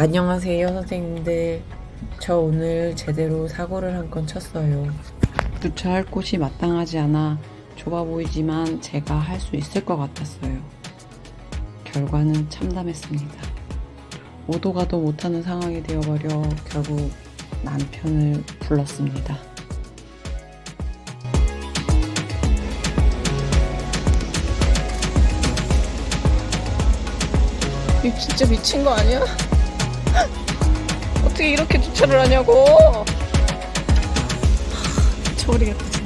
안녕하세요 선생님들. 저 오늘 제대로 사고를 한 건 쳤어요. 주차할 곳이 마땅하지 않아 좁아 보이지만 제가 할 수 있을 것 같았어요. 결과는 참담했습니다. 오도 가도 못하는 상황이 되어버려 결국 남편을 불렀습니다. 이 진짜 미친 거 아니야? 어떻게 이렇게 주차를 하냐고! 미쳐버리겠다.